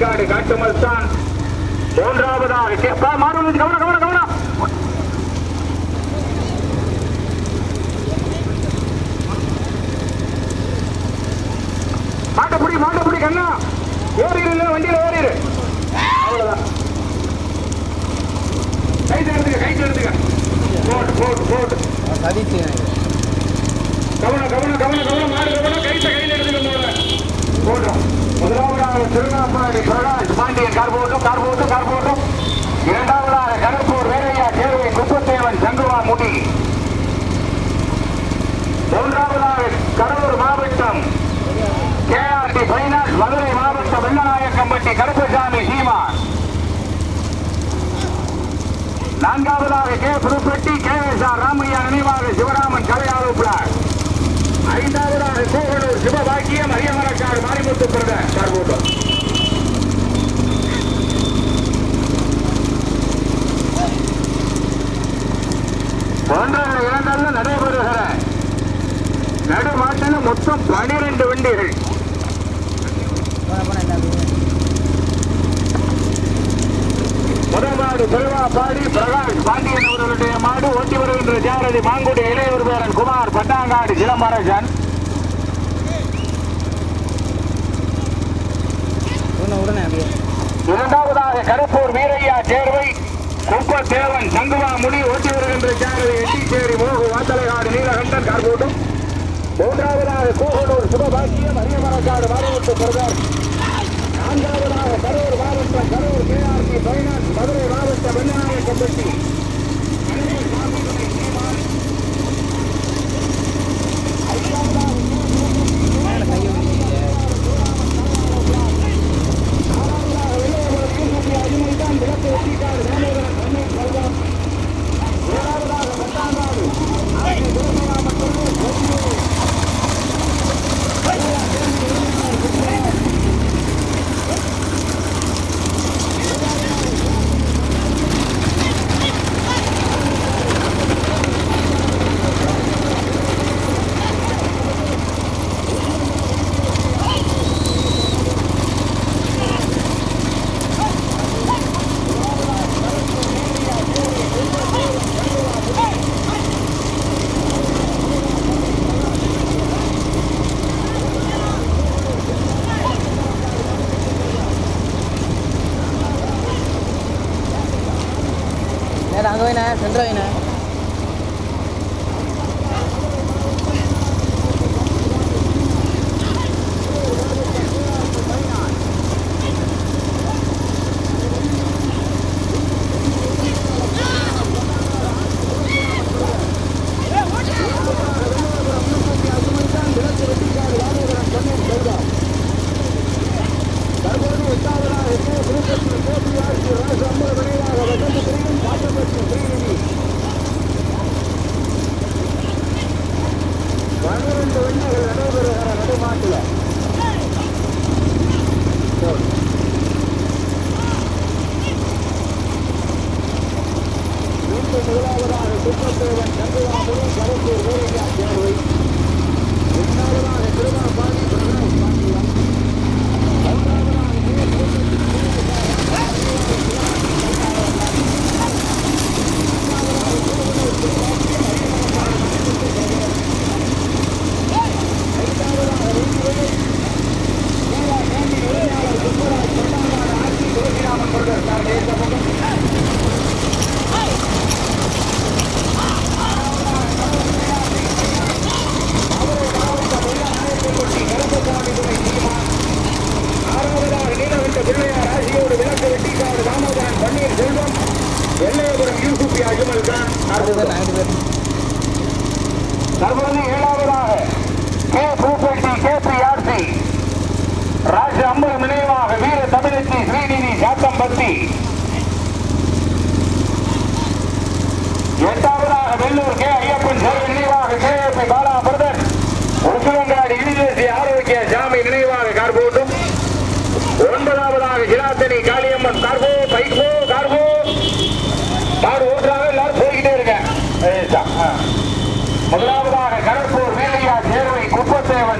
ஈடுகாடு சிவராமன் தலையாளுப்பினார் ஐந்தாவதாக கோகலூர் சிவபாக்கியம் அரியமரக்கார் மாரிமுத்து பிரதர் சார்பூட்டம் போன்ற இடங்கள்ல நடைபெறுகிற நடுமாட்டில் மொத்தம் பனிரெண்டு வண்டிகள். மாடு திருவாபாடி பிரகாஷ் பாண்டியன் அவர்களுடைய மாடு ஓட்டி வருகின்ற ஜாரதி மாங்குடி இளையவர் பேரன் குமார் பட்டாங்காடு சிலம்பரசன். இரண்டாவதாக கருப்பூர் வீரையா தேர்வை குப்பத்தேவன் சங்குவா முனி ஓட்டி வருகின்ற ஜாரதி எட்டிச்சேரி மோகு வாத்தலைகாடு நீலகண்டன் கார்கோட்டும் மூன்றாவதாக கூகனூர் சிவபாக்கியம் அரியமரக்காடு மாறிவிட்டு பிரதர் நான்காவதாக கரூர் மாவட்டம் கரூர் கேஆர்பி பைனான்ஸ் மதுரை மாவட்ட விநாயக கமிட்டி ஏழாவதாக பத்தாம் நாடு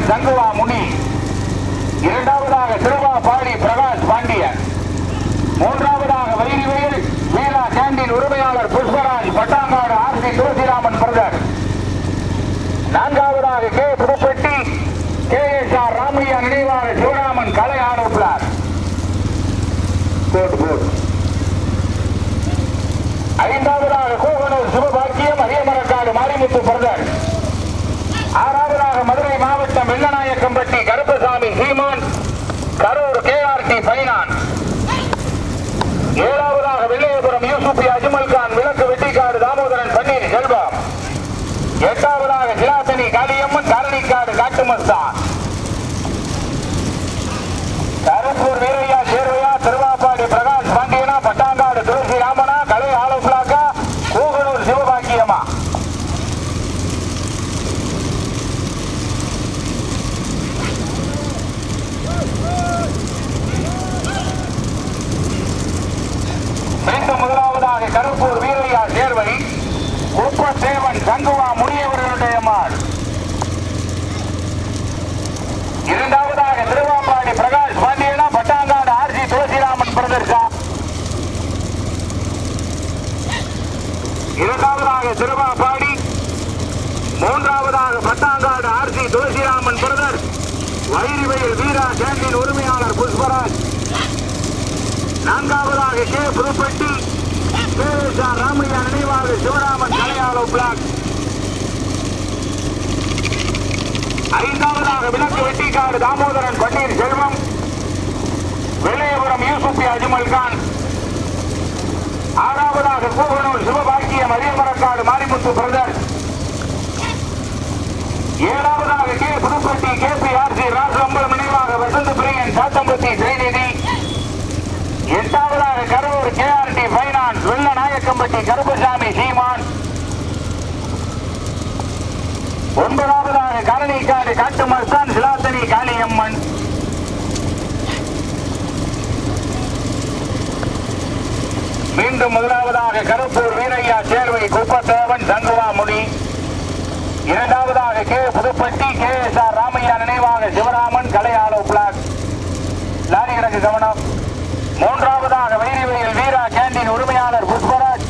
சங்குவா முனி. இரண்டாவதாக திருவா பாடி பிரகாஷ் பாண்டியன். மூன்றாவதாக வைரிவேல் வீரா கேண்டீன் உரிமையாளர் Pushparaj Pattangadu R C Thulasiraman brother. நான்காவதாக K Puduppatti K S R Ramaiah நினைவாளர் Sivaraman கலை ஆரோப்பிளார் போட்டு போட்டு ஐந்தாவதாக கோகனூர் சிவபாக்கியம் அரியமரக்காடு மாரிமுத்து பிரதர். ஆறாவது மதுரை மாவட்டம் வெள்ளநாயக்கம்பட்டி கருப்பசாமி சீமான் கரூர் கேஆர்டி பைனான் ஏழாவதாக வெள்ளையபுரம் யூசுபி அஜ்மல் கான் விளக்கு வெட்டிக்காடு தாமோதரன் பன்னீர் செல்வம். எட்டாவதாக சிலாசனி காளியம்மன் காரணிக்காடு காட்டுமஸ்தான் கருப்பூர் வீரையா சேர்வையா திருவாப்பாடி பிரகாஷ் பாண்டியனா பட்டாங்காடு துளசி ராமனா கலை ஆலோசலாக்கா கூகனூர் சிவபாக்கியமா மீண்டும் முதலாவதாக கருப்பூர் வீரையா சேர்வை குப்பத்தேவன் சங்குவா முனியவர்களுடைய மாள் இரண்டாவதாக திருவாம்பாடி பிரகாஷ் பாண்டியனா பட்டாங்காடு ஆர்ஜி துளசிராமன் பிரதர்ஷா இரண்டாவதாக திருவாம்பாடி மூன்றாவதாக Pattangadu RG Thulasiraman brother Vairivayal Veera canteen உரிமையாளர் புஷ்பராஜ் நான்காவதாக K. Pudupatti. K. S Ramaiah நினைவாக சிவராமன் கலையாளோ பிளாக். ஐந்தாவதாக விளக்கு வெட்டிக்காடு தாமோதரன் பன்னீர் செல்வம். வெள்ளையபுரம் யூசுப்பி அஜ்மல் கான். ஆறாவதாக கூவனூர் சிவபாக்கியம் அரியமரக்காடு மாரிமுத்து பிரதர். ஏழாவதாக K. Pudupatti K. P. R. C. Rajambalam நினைவாக வசந்த பிரியன் சாத்தம்பட்டி ஸ்ரீநிதி. எட்டாவதாக கரூர் கேஆர்டி பைனான்ஸ் வெள்ள நாயக்கம்பட்டி கருப்பசாமி சீமான். ஒன்பதாவதாக கரணிக்காடு காட்டு மஸ்தான் சிலாத்தனி காளியம்மன். மீண்டும் முதலாவதாக கருப்பூர் வீரையா சேர்வை குப்பத்தேவன் சங்கவாமுனி இரண்டாவதாக K Pudupatti K S R Ramaiah நினைவாக சிவராமன் கலையாளோ பிளாக் லாரி கிடக்கு கவனம் மூன்றாவதாக வைரிவையில் வீரா கேண்டீன் உரிமையாளர் Pushparaj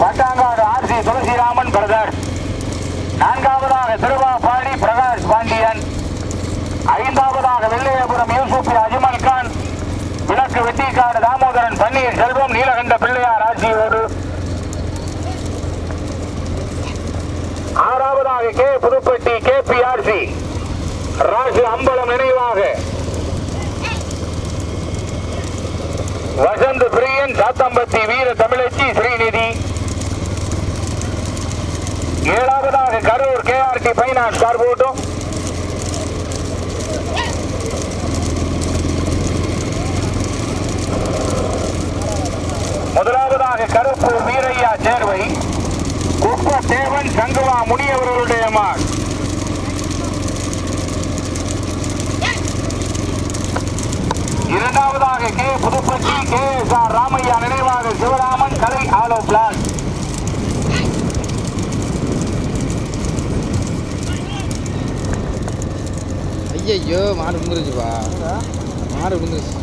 Pattangadu R C Thulasiraman brother நான்காவதாக திருவாபாடி பிரகாஷ் பாண்டியன் ஐந்தாவதாக வெள்ளையபுரம் யூசுப் அஜ்மல் கான் விளக்கு வெட்டிக்காடு தாமோதரன் பன்னீர் செல்வம் நீலகண்ட பிள்ளையார் ஆட்சியோடு ஆறாவதாக கே பிஆர்சி ராஜு அம்பலம் நினைவாக. வசந்த் பிரியன் சாத்தம்பத்தி வீர தமிழச்சி ஸ்ரீநிதி. ஏழாவதாக கரூர் கேஆர்டி பைனான்ஸ் கார் போட்டும். முதலாவதாக கருப்பு வீரையா சேர்வை. குப்பு தேவன் சங்குவா முனியவர்களுடைய மான். இரண்டாவதாக K Pudupatti K S R Ramaiah நினைவாக சிவராமன் கலை ஆலோ பிளான். ஐயையோ மாடு விழுந்துருச்சுப்பா மாடு விழுந்துருச்சு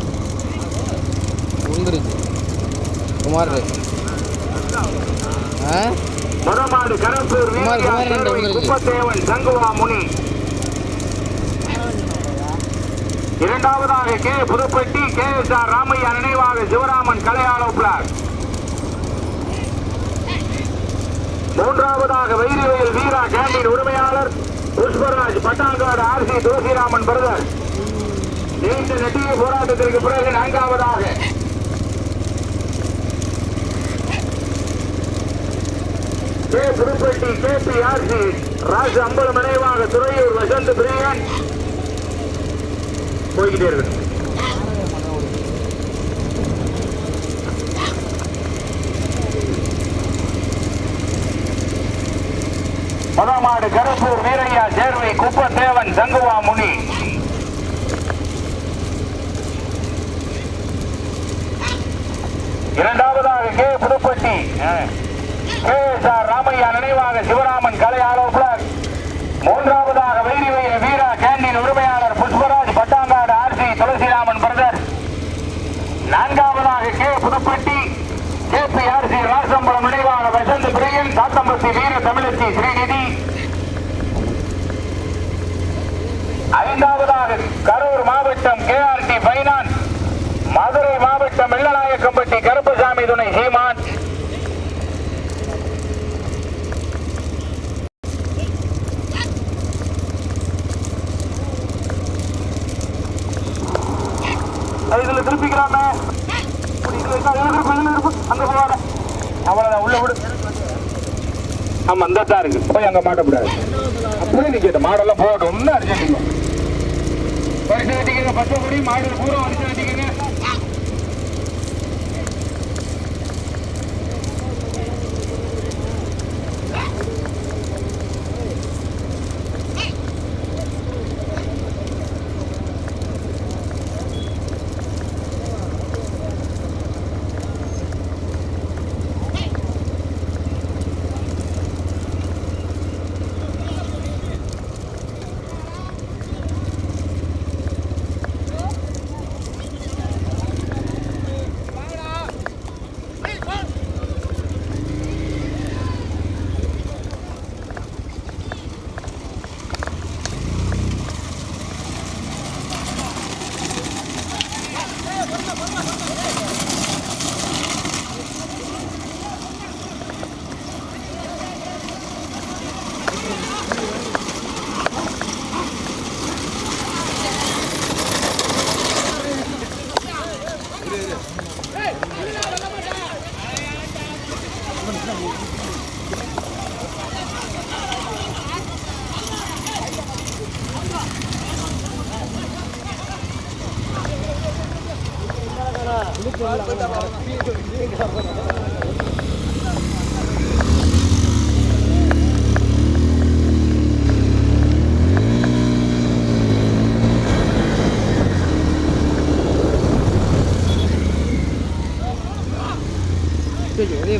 விழுந்துருச்சு குமார் குமார், வீரையா குமார் சேர்வை நண்டு குப்பத்தேவன் சங்குவா முனி இரண்டாவதாக K Pudupatti K S R Ramaiah நினைவாக சிவராமன் கலையாளோ பிளாக் மூன்றாவதாக வைரிவயல் வீரா கேண்டீன் உரிமையாளர் Pushparaj Pattangadu R C Thulasiraman brother. நீண்ட நெட்டிய போராட்டத்திற்கு பிறகு நான்காவதாக. K Pudupatti K P R C Raj Ambalam நினைவாக துறையூர் வசந்த் பிரியன். போய்கிட்டே இருக்கணும் முதமாடு கருப்பூர் வீரையா சேர்வை குப்பத்தேவன் சங்குவா முனி. இரண்டாவதாக K. Pudupatti. K. S. R. Ramaiah நினைவாக சிவராமன் கலை ஆலோசகர் மூன்றாவதாக வைரிவையில் வீரா கேண்டீன் உரிமையாளர் Pushparaj Pattangadu R C Thulasiraman brother நான்காவதாக முதலாவதாக கே புதுப்பட்டி கேபிஆர்சி ராசம்பலம் நினைவான வசந்த பிரியன் வீர தமிழச்சி ஸ்ரீநிதி. ஐந்தாவதாக கரூர் மாவட்டம் கேஆர்டி பைனான்ஸ் மதுரை மாவட்டம் வெள்ளநாயக்கம்பட்டி கருப்பசாமி துணை சீமான் இதுல திருப்பிக்கிறாமே. அங்க போவாங்க அவ்வளவுதான் உள்ள விடு. ஆமா அந்த தான் இருக்கு. போய் அங்க மாட்டக்கூடாது. அப்படியே நிக்கட்டும் மாடெல்லாம் போகட்டும். ஒன்னும் அர்ஜென்ட் இல்லை வரிசை கட்டிக்கங்க பச்சை கொடி மாடு பூரா வரிசை கட்டிக்கங்க ஒரே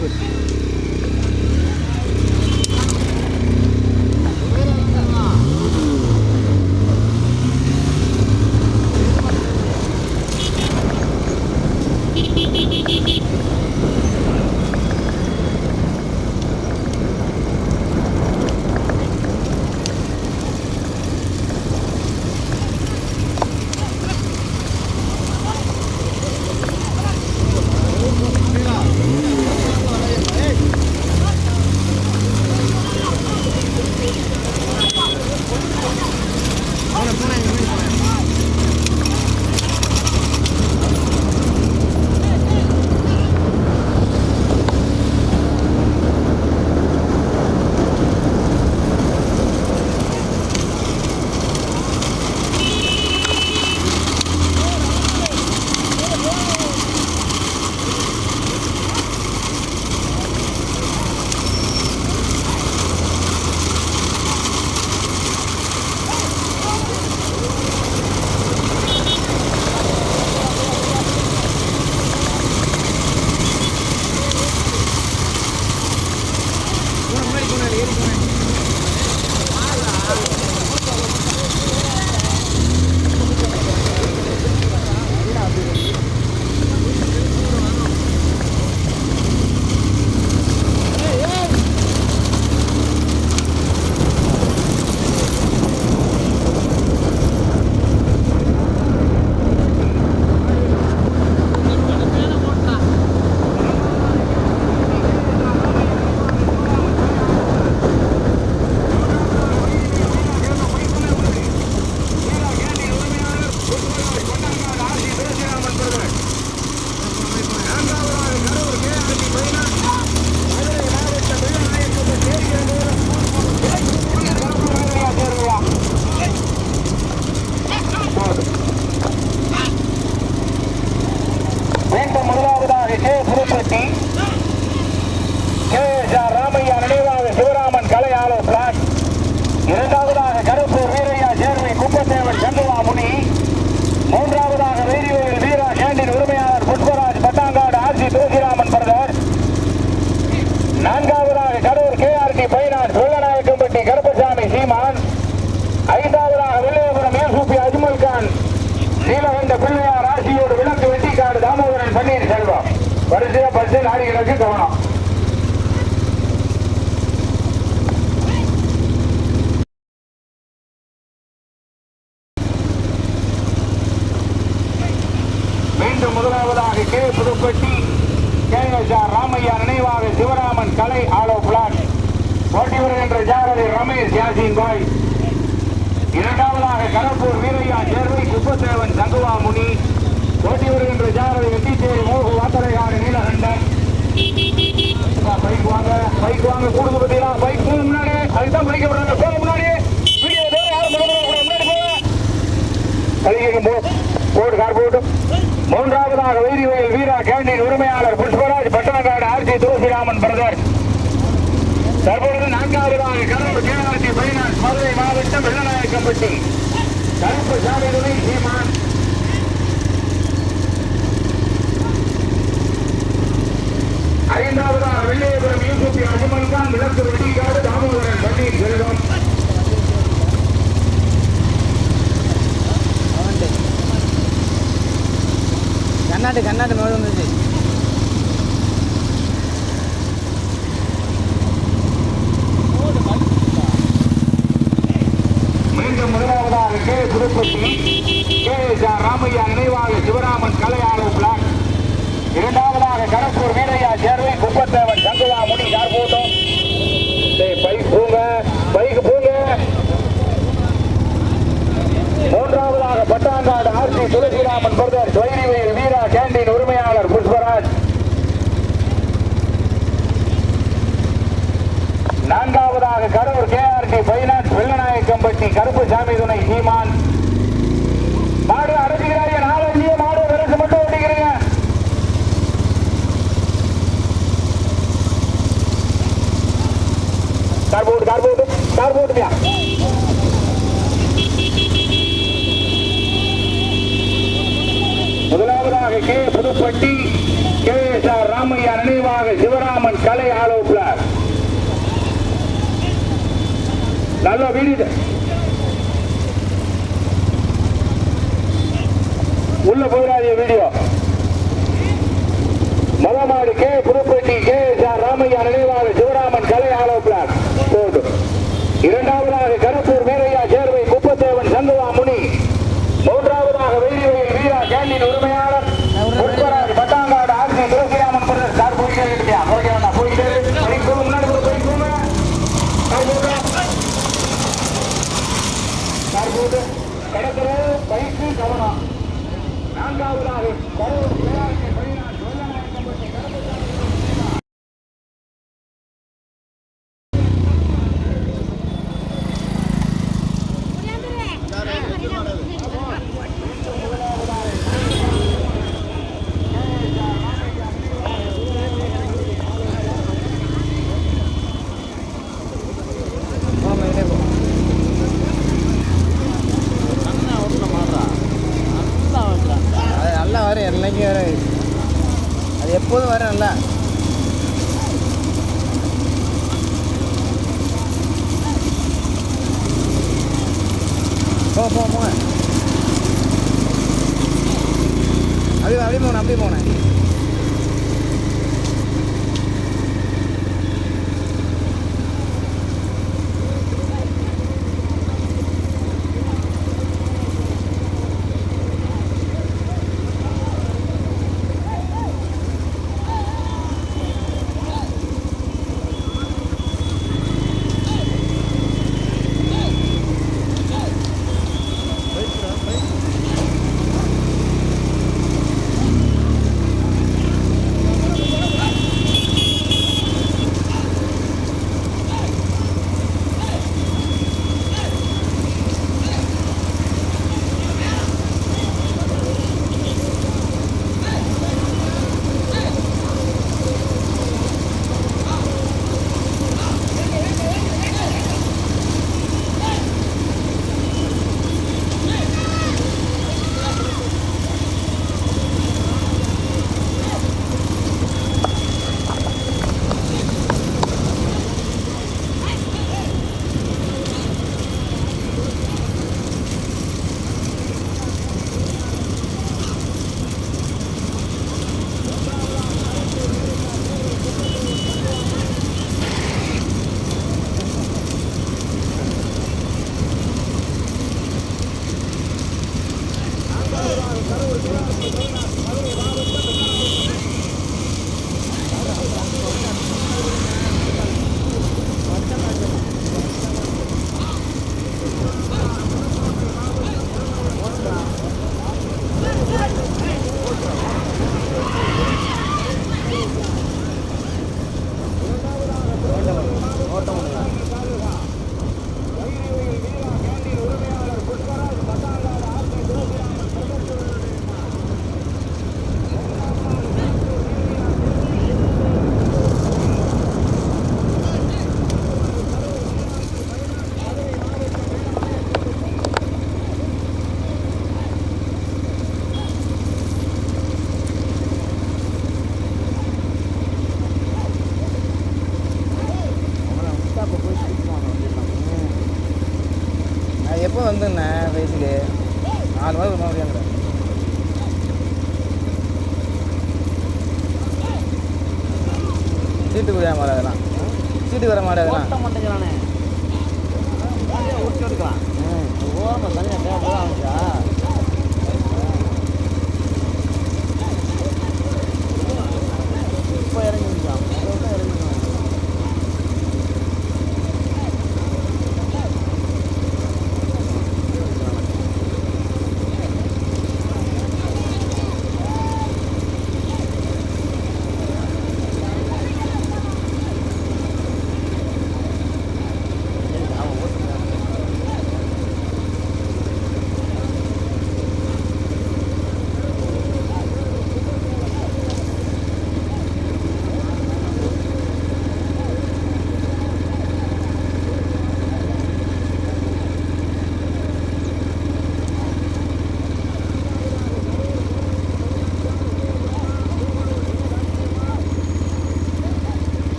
பஸ் வரிசையா லாரிகளுக்கு கவனம். மீண்டும் முதலாவதாக K Pudupatti K S R Ramaiah நினைவாக சிவராமன் கலை ஆலோ பிளாட். போட்டி வருகின்ற ஜாரதி ரமேஷ் யாசின் பாய். இரண்டாவதாக கரப்பூர் வீரையா சேர்வை குப்பத்தேவன் தங்குவாமுனி போட்டி வருகின்ற ஜாரதி வெட்டிச்சேரி மோகு வாத்தலைகாடு பைக் வாங்க பைக் வாங்க கூடுது பார்த்தீங்கன்னா பைக் போக முன்னாடி அதுதான் பைக் விடுறாங்க. போக முன்னாடி வீடியோ யாரும் முன்னாடி போங்க. கலிங்கம் போ கார் போட்டு. மூன்றாவதாக வைரி வயல் வீரா கேண்டீன் உரிமையாளர் Pushparaj Pattanakkadu R G Thulasiraman brother. தற்பொழுது நான்காவதாக கரூர் கேஆர்டி பைனான்ஸ் மதுரை மாவட்டம் வெள்ளநாயக்கம்பட்டி கருப்பு சாமி துணை சீமான். ஐந்தாவதாக வெள்ளையபுரம் யூசுப் அஜ்மல் கான் விளக்கு வெடிக்காடு தாமோதரன் பன்னீர் செல்வம். கண்ணாட்டு கண்ணாட்டு மேலே வந்துச்சு மீண்டும் முதலாவதாக கே. புதுப்பட்டி கே. ராமையா நினைவாக சிவராமன் கலையாளு பிளாக். இரண்டாவதாக கரப்பூர் வீரையா சேர்வை குப்பத்தேவன் சங்குவா முடி யார் போட்டோம்? பைக் பூங்க பைக் பூங்க. மூன்றாவதாக Pattangadu R C Thulasiraman brother துவைரிவேல் Veera canteen உரிமையாளர் புஷ்பராஜ். நான்காவதாக கரூர் கேஆர்டி பைனான்ஸ் வெள்ளநாயக்கம்பட்டி கருப்புசாமி துணை சீமான். மாடு அடைஞ்சுக்கிறாங்க கார் போட்டு கார் முதலாவதாக K. Pudupatti K. S R Ramaiah நினைவாக சிவராமன் கலை ஆலோசனர் நல்ல வீடு. உள்ள போயிடாதீங்க video. மலமாடு K Pudupatti K R Ramaiah நினைவாக சிவராமன் கலை ஆலோசனர் போது இரண்டாவதாக கருப்பூர் வீரையா சேர்வை குப்பத்தேவன் சங்குவா முனி. மூன்றாவதாக வெயிலிவயல் வீரா கேண்டின் உரிமையாளர் Pushparaj Pattangadu R C Thulasiraman brother car போயிட்டே இருக்கியா ஓகே வேண்டாம் போயிட்டே இரு. பைக் போங்க முன்னாடி கூட பைக் போங்க கார் போங்க கார் போட்டு கடற்கரை பைக்கு கவனம் நான்காவதாக கரூர் கேஆர்கே பைனான்ஸ் வெள்ளநாயக்கம்பட்டி கருப்பு போ மேலே போ அது நல்லா வரும் என்னைக்கு வரும் அது எப்போதும் வரும் நல்லா போ போ போங்க. அப்படியே அப்படியே போனேன் அப்படியே போனேன் மாதம் வந்துண்ணேன் வயசுக்கு நாலு மாதம் ஒரு மாதம் முடியாது சீட்டு குடியா மாடு அதெல்லாம் சீட்டு வர மாடு அதெல்லாம் ஓட்ட மாட்டேங்கிறானே. ஓட்டி எடுக்கலாம். ஓரமாக தனியாக தேவைப்படாதா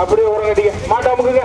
அப்படியே ஒரு நடிகை மாட்டா முக்குங்க